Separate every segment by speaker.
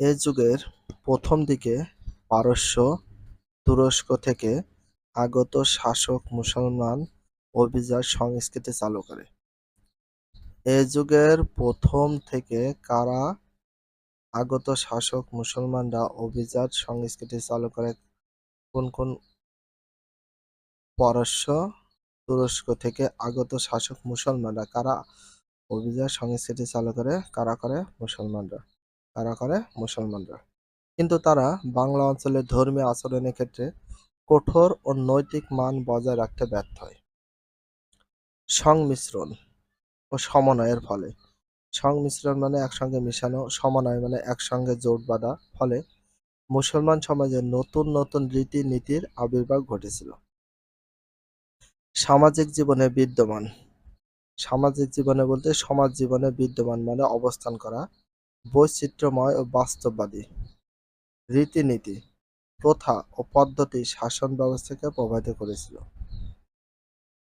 Speaker 1: এ যুগের প্রথম দিকে পারস্য, তুরস্ক থেকে আগত শাসক মুসলমান অভিজাত সংস্কৃতি চালু করে। এ যুগের প্রথম থেকে কারা আগত শাসক মুসলমানরা অভিজাত সংস্কৃতি চালু করে? কোন কোন? পারস্য, তুরস্ক থেকে আগত শাসক মুসলমানরা কারা অভিজাত সংস্কৃতি চালু করে? কারা করে? মুসলমানরা। কারা করে মুসলমানরা। কিন্তু তারা বাংলা অঞ্চলের ধর্মীয় আচরণের ক্ষেত্রে কঠোর ও নৈতিক মান বজায় রাখতে ব্যর্থ হয়। সংমিশ্রণ ও সমন্বয়ের ফলে। সংমিশ্রণ মানে একসঙ্গে মিশানো, সমন্বয় মানে একসঙ্গে জোট বাঁধা। ফলে মুসলমান সমাজে নতুন নতুন রীতিনীতির আবির্ভাব ঘটেছিল। সামাজিক জীবনে বিদ্যমান। সামাজিক জীবনে বলতে সমাজ জীবনে বিদ্যমান মানে অবস্থান করা বৈচিত্র্যময় ও বাস্তববাদী রীতিনীতি, প্রথা ও পদ্ধতি শাসন ব্যবস্থাকে প্রভাবিত করেছিল।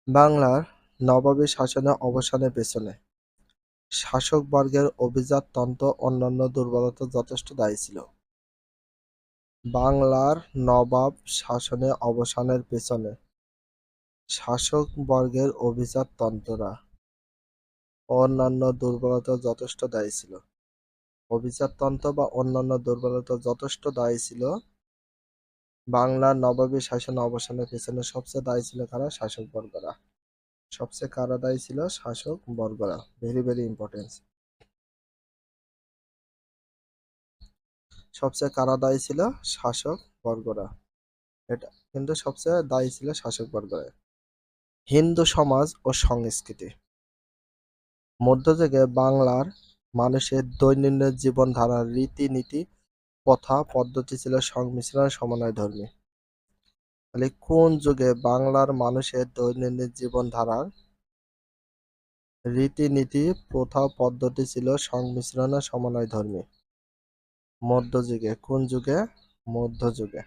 Speaker 1: বাংলার নবাবী শাসনের অবসানের পেছনে শাসক বর্গের অভিজাত তন্ত্র অন্যান্য দুর্বলতা যথেষ্ট দায়ী ছিল। বাংলার নবাব শাসনের অবসানের পেছনে শাসক বর্গের অভিজাত তন্ত্ররা অন্যান্য দুর্বলতা যথেষ্ট দায়ী ছিল। অভিজাততন্ত্র বা অন্যান্য দুর্বলতা যথেষ্ট দায়ী ছিল। বাংলার নবাবী শাসন অবসানের পেছনে সবচেয়ে দায়ী ছিল কারা? শাসক বর্গরা। সবচেয়ে কারা দায়ী ছিল? শাসক বর্গরা। ভেরি ভেরি ইম্পর্টেন্স সবচেয়ে কারা দায়ী ছিল? শাসক বর্গরা। এটা কিন্তু সবচেয়ে দায়ী ছিল শাসক বর্গরা। হিন্দু সমাজ ও সংস্কৃতি। মধ্যযুগে বাংলার মানুষের দৈনন্দিন জীবনধারার রীতিনীতি প্রথা পদ্ধতি ছিল সংমিশ্রণ সমন্বয় ধর্মী তাহলে কোন যুগে বাংলার মানুষের দৈনন্দিন জীবনধারার রীতিনীতি, প্রথা, পদ্ধতি ছিল সংমিশ্রণ ও সমন্বয় ধর্মী মধ্যযুগে, কোন যুগে? মধ্যযুগে।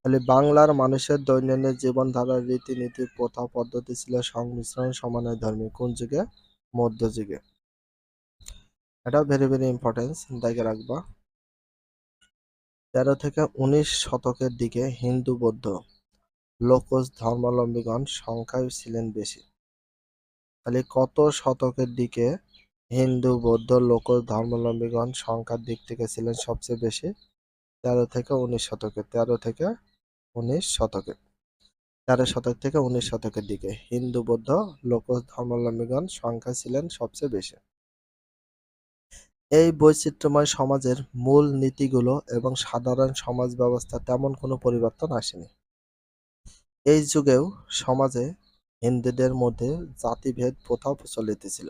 Speaker 1: তাহলে বাংলার মানুষের দৈনন্দিন জীবনধারার রীতিনীতি, প্রথা, পদ্ধতি ছিল সংমিশ্রণ সমন্বয় ধর্মী কোন যুগে? মধ্যযুগে। এটা ভেরি ভেরি ইম্পর্টেন্স দেখে রাখবা। তেরো থেকে উনিশ শতকের দিকে হিন্দু, বৌদ্ধ লোকজ ধর্মাবলম্বীগণ সংখ্যায় ছিলেন বেশি। তাহলে কত শতকের দিকে হিন্দু, বৌদ্ধ লোকজ ধর্মাবলম্বীগণ সংখ্যার দিক থেকে ছিলেন সবচেয়ে বেশি? তেরো থেকে উনিশ শতকে, তেরো থেকে উনিশ শতকে। তেরো শতক থেকে উনিশ শতকের দিকে হিন্দু, বৌদ্ধ লোকজ ধর্মাবলম্বীগণ সংখ্যা ছিলেন সবচেয়ে বেশি। এই বৈচিত্র্যময় সমাজের মূল নীতিগুলো এবং সাধারণ সমাজ ব্যবস্থা তেমন কোনো পরিবর্তন আসেনি। এই যুগেও সমাজে হিন্দুদের মধ্যে জাতিভেদ প্রথা প্রচলিত ছিল।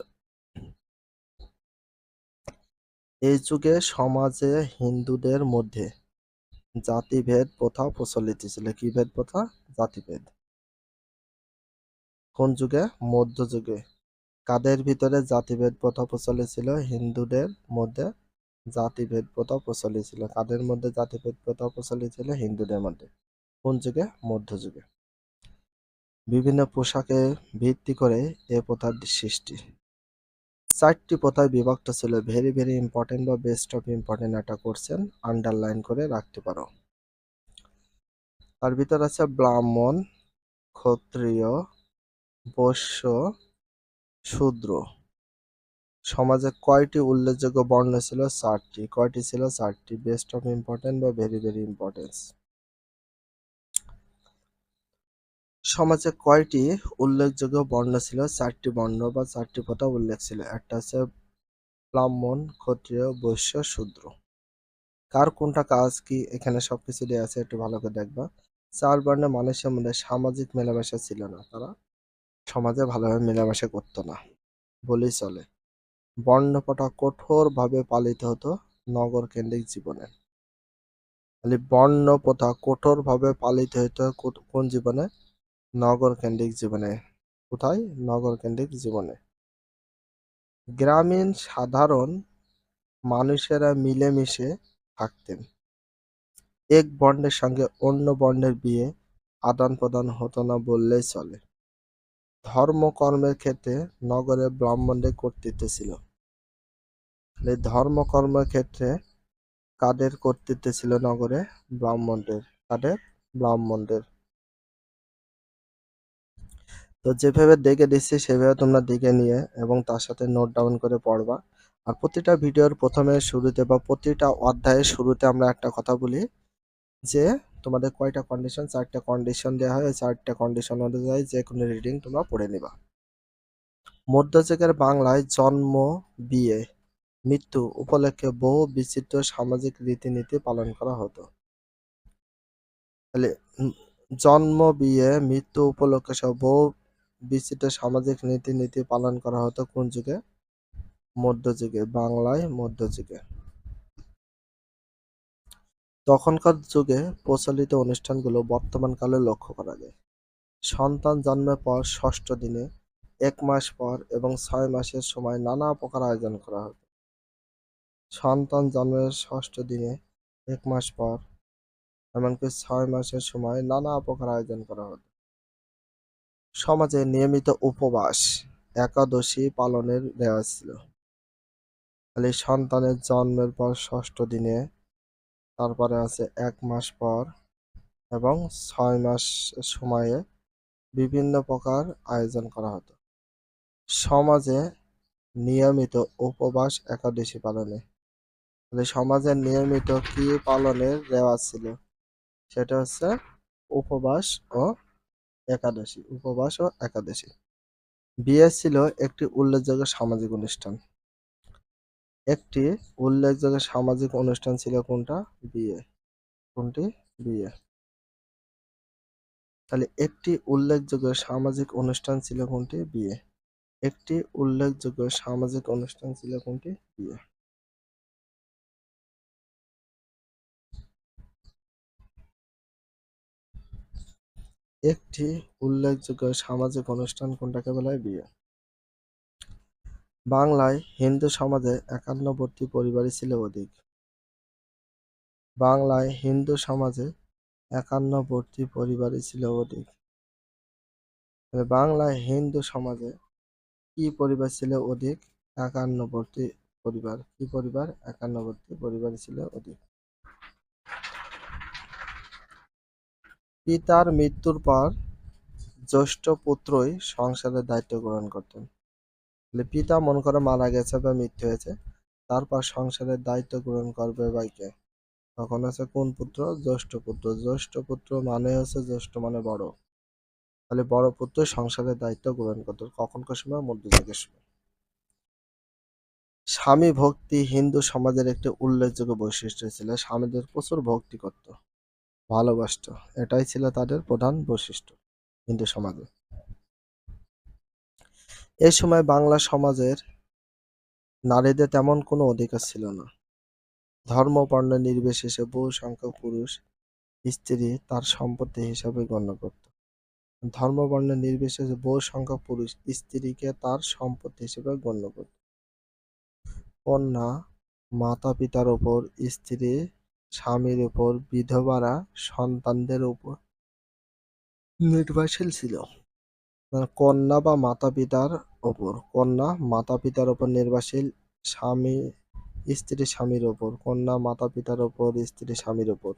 Speaker 1: এই যুগে সমাজে হিন্দুদের মধ্যে জাতিভেদ প্রথা প্রচলিত ছিল। কি ভেদ প্রথা? জাতিভেদ। কোন যুগে? মধ্যযুগে। কাদের ভিতরে জাতিভেদ প্রথা প্রচলিত ছিল? হিন্দুদের মধ্যে জাতিভেদ প্রথা প্রচলিত ছিল। কাদের মধ্যে জাতিভেদ প্রথা প্রচলিত ছিল? হিন্দুদের মধ্যে। কোন যুগে? মধ্যযুগে। বিভিন্ন পোশাকে ভিত্তি করে এ প্রথার সৃষ্টি। চারটি প্রথায় বিভক্ত ছিল। ভেরি ভেরি ইম্পর্টেন্ট বা বেস্ট অফ ইম্পর্টেন্ট একটা করছেন আন্ডারলাইন করে রাখতে পারো। তার ভিতর আছে ব্রাহ্মণ, ক্ষত্রিয়, বৈশ্য শূদ্র। সমাজে কয়টি উল্লেখযোগ্য বর্ণ ছিল? চারটি। কয়টি ছিল? চারটি। বেস্ট অফ ইম্পর্টেন্ট বা ভেরি ভেরি ইম্পর্টেন্স সমাজে কয়টি উল্লেখযোগ্য বর্ণ ছিল? চারটি বর্ণ বা চারটি কথা উল্লেখ ছিল। একটা আছে ব্রাহ্মণ, ক্ষত্রিয়, বৈশ্য, শূদ্র। কার কোনটা কাজ কি? এখানে সবকিছু দেওয়া আছে, একটু ভালো করে দেখবা। চার বর্ণের মানুষের মধ্যে সামাজিক মেলামেশা ছিল না তারা। সমাজে ভালোভাবে মেলামেশা করতো না। বলেই চলে। বর্ণপটা কঠোরভাবে পালিত হতো নগর কেন্দ্রিক জীবনে। তাহলে বর্ণ প্রথা কঠোরভাবে পালিত হতো কোন জীবনে? নগর কেন্দ্রিক জীবনে। কোথায়? নগর কেন্দ্রিক জীবনে। গ্রামীণ সাধারণ মানুষেরা মিলেমিশে থাকতেন। এক বর্ণের সঙ্গে অন্য বর্ণের বিয়ে আদান প্রদান হতো না বললেই চলে। ধর্মকর্মের ক্ষেত্রে নগরে ব্রাহ্মণদের কর্তৃত্ব ছিল ধর্মকর্মের ক্ষেত্রে কাদের কর্তৃত্ব ছিল নগরে? ব্রাহ্মণদের। কাদের? ব্রাহ্মণদের। তো যেভাবে দেখে দিচ্ছি, সেভাবে তোমরা দেখে নিয়ে এবং তার সাথে নোট ডাউন করে পড়বা। আর প্রতিটা ভিডিওর প্রথমে শুরুতে বা প্রতিটা অধ্যায়ের শুরুতে আমরা একটা কথা বলি যে তোমাদের কয়টা কন্ডিশন চারটা কন্ডিশন দেওয়া হয় চারটা কন্ডিশন অনুযায়ী যে কোনো রিডিং তোমরা পড়ে নিবা। মধ্যযুগের বাংলায় জন্ম, বিয়ে, মৃত্যু উপলক্ষে বহু বিচিত্র সামাজিক রীতিনীতি পালন করা হতো। তাহলে জন্ম, বিয়ে, মৃত্যু উপলক্ষে সহ বহু বিচিত্র সামাজিক রীতিনীতি পালন করা হতো কোন যুগে? মধ্যযুগে, বাংলায় মধ্যযুগে। তখনকার যুগে প্রচলিত অনুষ্ঠানগুলো বর্তমান কালে লক্ষ্য করা যায়। সন্তান জন্মের পর ষষ্ঠ দিনে, এক মাস পর এবং ছয় মাসের সময় নানা প্রকার আয়োজন করা হতো সন্তান জন্মের ষষ্ঠ দিনে, এক মাস পর এমনকি ছয় মাসের সময় নানা প্রকার আয়োজন করা হতো সমাজে নিয়মিত উপবাস, একাদশী পালনের রেওয়াজ ছিল। খালি সন্তানের জন্মের পর ষষ্ঠ দিনে তারপরে আছে এক মাস পর এবং ছয় মাস সময়ে বিভিন্ন প্রকার আয়োজন করা হতো। সমাজে নিয়মিত উপবাস একাদশী পালনে। তাহলে সমাজের নিয়মিত কি পালনের রেওয়াজ ছিল? সেটা হচ্ছে উপবাস ও একাদশী, উপবাস ও একাদশী। বিয়ে ছিল একটি উল্লেখযোগ্য সামাজিক অনুষ্ঠান। একটি উল্লেখযোগ্য সামাজিক অনুষ্ঠান ছিল কোনটা? বিয়ে। কোনটি? বিয়ে। তাহলে একটি উল্লেখযোগ্য সামাজিক অনুষ্ঠান ছিল কোনটি? বিয়ে। একটি উল্লেখযোগ্য সামাজিক অনুষ্ঠান ছিল কোনটি? বিয়ে। একটি উল্লেখযোগ্য সামাজিক অনুষ্ঠান কোনটাকে বলা হয়? বিয়ে। বাংলায় হিন্দু সমাজে একান্নবর্তী পরিবারই ছিল অধিক। বাংলায় হিন্দু সমাজে একান্নবর্তী পরিবারই ছিল অধিক। বাংলায় হিন্দু সমাজে কি পরিবার ছিল অধিক? একান্নবর্তী পরিবার। কি পরিবার? একান্নবর্তী পরিবার ছিল অধিক। পিতার মৃত্যুর পর জ্যেষ্ঠ পুত্রই সংসারের দায়িত্ব গ্রহণ করতেন। তাহলে পিতা মন করে মারা গেছে বা মৃত্যু হয়েছে, তারপর সংসারের দায়িত্ব গ্রহণ করবে ভাইকে। তখন আছে কোন পুত্র? জ্যৈষ্ঠ পুত্র। জ্যৈষ্ঠ পুত্র মানে হচ্ছে জ্যেষ্ঠ মানে বড়। তাহলে বড় পুত্র সংসারের দায়িত্ব গ্রহণ করতো কখনকার সময়? মধ্যযুগের সময়। স্বামী ভক্তি হিন্দু সমাজের একটি উল্লেখযোগ্য বৈশিষ্ট্য ছিল, স্বামীদের প্রচুর ভক্তি করত, ভালোবাসত। এটাই ছিল তাদের প্রধান বৈশিষ্ট্য হিন্দু সমাজে। এই সময় বাংলা সমাজের নারীদের তেমন কোনো অধিকার ছিল না। ধর্ম বর্ণ নির্বিশেষে বহু সংখ্যক পুরুষ, স্ত্রী তার সম্পত্তি হিসাবে গণ্য করত। ধর্ম বর্ণ নির্বিশেষে বহু সংখ্যক পুরুষ, স্ত্রীকে তার সম্পত্তি হিসেবে গণ্য করত। কন্যা মাতা পিতার উপর, স্ত্রী, স্বামীর উপর, বিধবারা সন্তানদের উপর নির্ভরশীল ছিল। কন্যা বা মাতা পিতার ওপর, কন্যা মাতা পিতার ওপর নির্ভরশীল, স্বামী, স্ত্রী, স্বামীর ওপর, কন্যা মাতা পিতার ওপর, স্ত্রী, স্বামীর ওপর।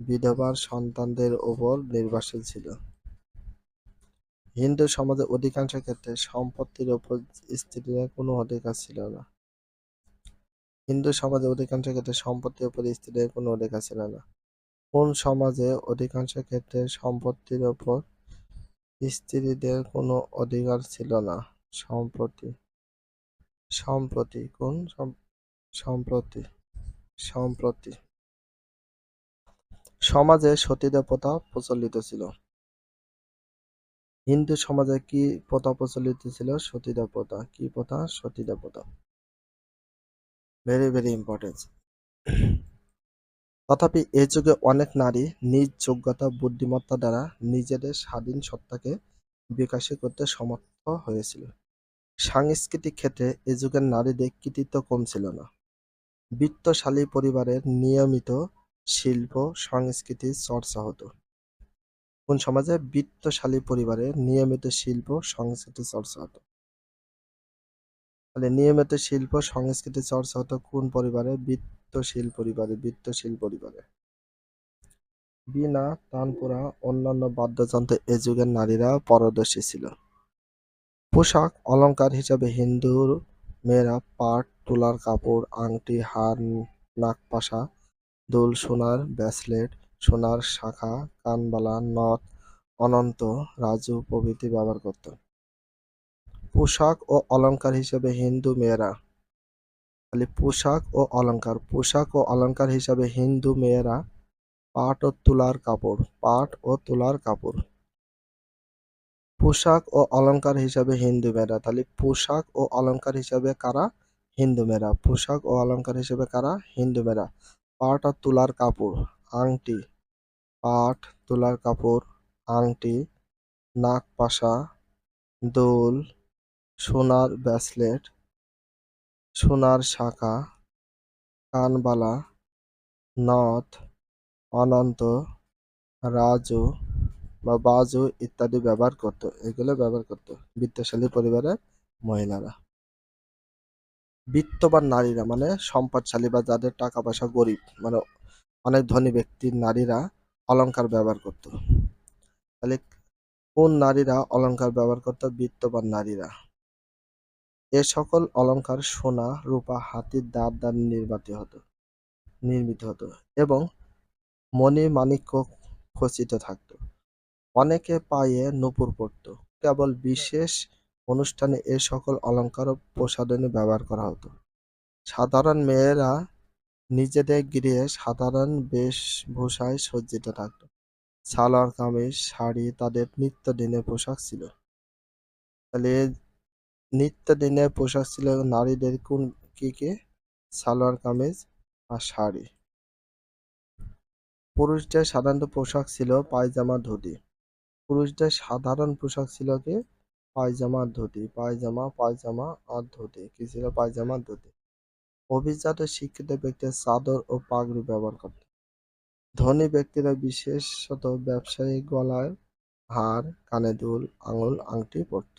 Speaker 1: বিধবার সন্তানদের ওপর নির্ভরশীল ছিল। হিন্দু সমাজে অধিকাংশ ক্ষেত্রে সম্পত্তির ওপর স্ত্রীর কোনো অধিকার ছিল না। হিন্দু সমাজে অধিকাংশ ক্ষেত্রে সম্পত্তির উপর স্ত্রীর কোনো অধিকার ছিল না। কোন সমাজে অধিকাংশ ক্ষেত্রে সম্পত্তির ওপর স্ত্রীদের কোনো অধিকার ছিল না। সম্প্রতি। সম্প্রতি। কোন সম- সম্প্রতি? সম্প্রতি। সমাজে সতীদাহ প্রথা প্রচলিত ছিল। হিন্দু সমাজে কি প্রথা প্রচলিত ছিল? সতীদাহ প্রথা কি প্রথা? সতীদাহ প্রথা ভেরি ভেরি ইম্পর্টেন্ট তথাপি এ যুগে অনেক নারী নিজ যোগ্যতা, বুদ্ধিমত্তা দ্বারা নিজেদের স্বাধীন সত্তাকে বিকাশিত করতে সমর্থ হয়েছিল। সাংস্কৃতিক ক্ষেত্রে এ যুগের নারীদের কৃতিত্ব কম ছিল না। বিত্তশালী পরিবারের নিয়মিত শিল্প সংস্কৃতির চর্চা হতো। কোন সমাজে বিত্তশালী পরিবারের নিয়মিত শিল্প, সংস্কৃতি চর্চা হতো। তাহলে নিয়মিত শিল্প, সংস্কৃতি চর্চা হতো কোন পরিবারে? বৃত্তশীল পরিবারে বৃত্তশীল পরিবারে। বীণা তানপুরা অন্যান্য বাদ্যযন্ত্র এ যুগের নারীরা পারদর্শী ছিল। পোশাক, অলংকার হিসাবে হিন্দুর মেয়েরা পাট, তুলার কাপড়, আংটি, হার নাকপাশা দুল, সোনার ব্রেসলেট, সোনার শাখা, কানবালা, নথ, অনন্ত, রাজু প্রভৃতি ব্যবহার করত পোশাক ও অলংকার হিসেবে হিন্দু মেয়েরা। খালি পোশাক ও অলংকার, পোশাক ও অলংকার হিসাবে হিন্দু মেয়েরা পাট ও তুলার কাপড়, পাট ও তুলার কাপড়। পোশাক ও অলংকার হিসাবে হিন্দু মেয়েরা, তাহলে পোশাক ও অলংকার হিসাবে কারা হিন্দু মেয়েরা? পোশাক ও অলংকার হিসেবে কারা হিন্দু মেয়েরা? পাট আর তুলার কাপড়, আংটি। পাট, তুলার কাপড়, আংটি, নাক পাশা, দোল সোনার ব্রেসলেট সোনার শাখা, কানবালা, নথ, অনন্ত, রাজু বা বাজু ইত্যাদি ব্যবহার করত। এগুলো ব্যবহার করত বিত্তশালী পরিবারের মহিলারা। বিত্তবান নারীরা মানে সম্পদশালী বা যাদের টাকা পয়সা গরিব মানে অনেক ধনী ব্যক্তির নারীরা অলংকার ব্যবহার করত। তাহলে কোন নারীরা অলংকার ব্যবহার করত? বিত্তবান নারীরা। এ সকল অলংকার সোনা, রূপা হাতির দাঁত, দ্বারা নির্মিত হতো নির্মিত হতো এবং মণি মাণিক্য খচিত থাকতো। অনেকে পায়ে নূপুর পরত। কেবল বিশেষ অনুষ্ঠানে এ সকল অলংকার ও প্রসাধনী ব্যবহার করা হতো। সাধারণ মেয়েরা নিজেদের গৃহে সাধারণ বেশভূষায় সজ্জিত থাকত। সালোয়ার কামিজ, শাড়ি, তাদের নিত্যদিনের পোশাক ছিল। তাহলে নিত্যদিনের পোশাক ছিল নারীদের কোন কি কি? সালোয়ার, কামিজ আর শাড়ি। পুরুষদের সাধারণত পোশাক ছিল পায়জামা, ধুতি। পুরুষদের সাধারণ পোশাক ছিল কি? পায়জামা, ধুতি। পায়জামা পায়জামা আর ধুতি। কি ছিল? পায়জামা, ধুতি। অভিজাত শিক্ষিত ব্যক্তিরা চাদর ও পাগড়ি ব্যবহার করত। ধনী ব্যক্তিরা বিশেষত ব্যবসায়ী গলায় হার, কানে দুল, আঙুল, আংটি পরত।